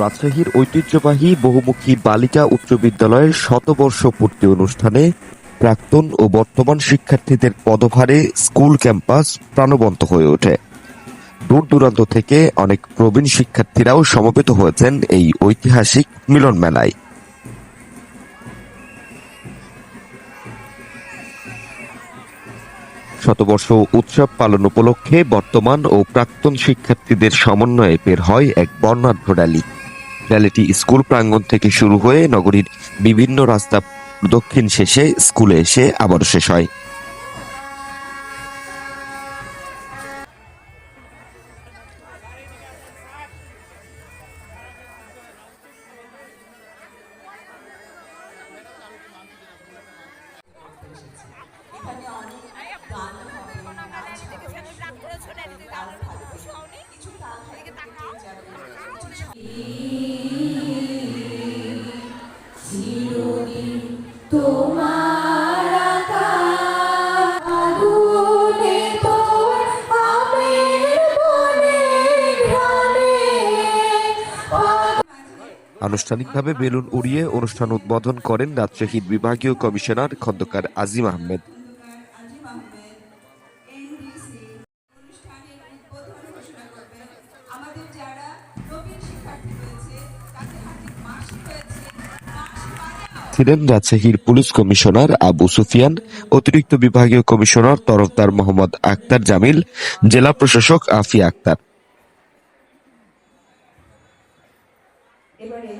রাজশাহীর ঐতিহ্যবাহী বহুমুখী বালিকা উচ্চ বিদ্যালয়ের শতবর্ষ পূর্তি অনুষ্ঠানে প্রাক্তন ও বর্তমান শিক্ষার্থীদের পদভারে স্কুল ক্যাম্পাস প্রাণবন্ত হয়ে ওঠে। দূর দূরান্ত থেকে অনেক প্রবীণ শিক্ষার্থীরাও সমবেত হয়েছেন এই ঐতিহাসিক মিলন মেলায় শতবর্ষ উৎসব পালন উপলক্ষে বর্তমান ও প্রাক্তন শিক্ষার্থীদের সমন্বয়ে বের হয় এক বর্ণাঢ্য র্যালি। র্যালিটি স্কুল প্রাঙ্গণ থেকে শুরু হয়ে নগরীর বিভিন্ন রাস্তা দক্ষিণ শেষে স্কুলে এসে আবার শেষ হয়। আনুষ্ঠানিকভাবে বেলুন উড়িয়ে অনুষ্ঠান উদ্বোধন করেন রাজশাহীর বিভাগীয় কমিশনার খন্দকার আজিম আহমেদ। আমাদের যারা নবীন শিক্ষার্থী রয়েছে তাদের হাতে মাস্ক রয়েছে। ছিলেন রাজশাহীর পুলিশ কমিশনার আবু সুফিয়ান, অতিরিক্ত বিভাগীয় কমিশনার তরফদার মোহাম্মদ আক্তার জামিল, জেলা প্রশাসক আফি আক্তার। এবারে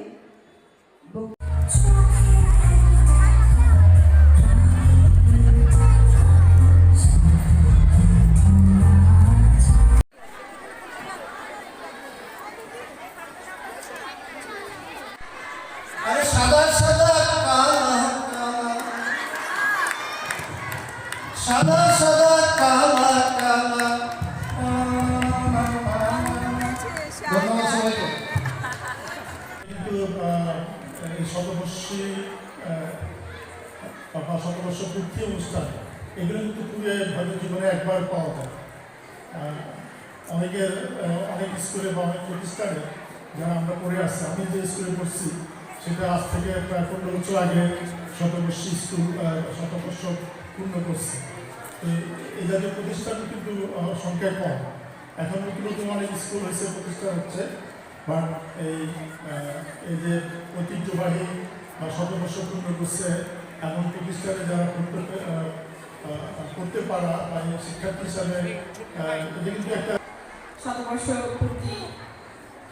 কিন্তু এই শতবর্ষী বা শতবর্ষ পূর্তি অনুষ্ঠান, এগুলো কিন্তু পুরো হয়তো একবার পাওয়া যায়। অনেকের অনেক স্কুলে বা অনেক প্রতিষ্ঠানে আমরা পড়ে আসছি, আমি যে স্কুলে পড়ছি, সেটা আজ থেকে প্রায় পনেরো বছর আগে শতবর্ষী স্কুল শতবর্ষ পূর্ণ করছে। এই জাতীয় প্রতিষ্ঠান কিন্তু আহ, সংখ্যায় কম। এখন নতুন নতুন অনেক স্কুল হয়েছে প্রতিষ্ঠা হচ্ছে। বাট এই যে ঐতিহ্যবাহী শতবর্ষ পূর্ণ করছে এমন প্রতিষ্ঠানে যারা করতে করতে পারা বা শিক্ষার্থী হিসাবে কিন্তু একটা শতবর্ষ পূর্তি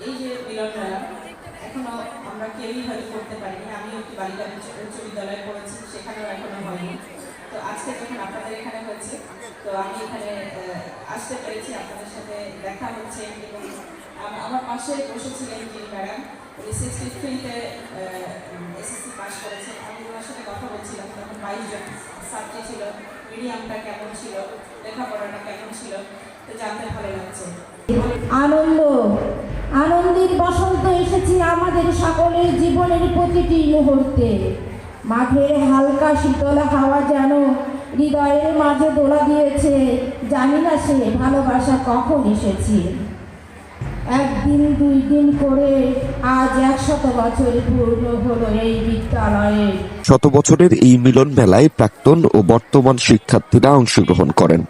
এই যে মিলন মেলা এখনও আমরা কেউই হয়তো করতে পারিনি। আমি একটি বালিকা উচ্চ- উচ্চ বিদ্যালয়ে পড়েছি সেখানেও এখনও হয়নি তো আজকে যখন আপনাদের এখানে হয়েছে তো আমি এখানে আসতে পেরেছি, আপনাদের সাথে দেখা হচ্ছে এবং আম- আমার পাশে বসেছিলেন যিনি ম্যাডাম, উনি সিক্সটি থ্রিতে এসএসসি পাস করেছেন। আমি ওনার সাথে কথা বলছিলাম, তখন বাইশ জন ছিল। মিডিয়ামটা কেমন ছিল? লেখাপড়াটা কেমন ছিল? তো জানতে ভালো লাগছে। আনন্দ, আনন্দের বসন্ত এসেছে আমাদের সকলের জীবনের প্রতিটি মুহূর্তে। মাঘের হালকা শীতল হাওয়া যেন হৃদয়ের মাঝে দোলা দিয়েছে, জানি না সে ভালোবাসা কখন এসেছে। একদিন, দুই দিন করে আজ একশত বছর পূর্ণ হলো এই বিদ্যালয়ে। শত বছরের এই মিলন মেলায় প্রাক্তন ও বর্তমান শিক্ষার্থীরা অংশগ্রহণ করেন।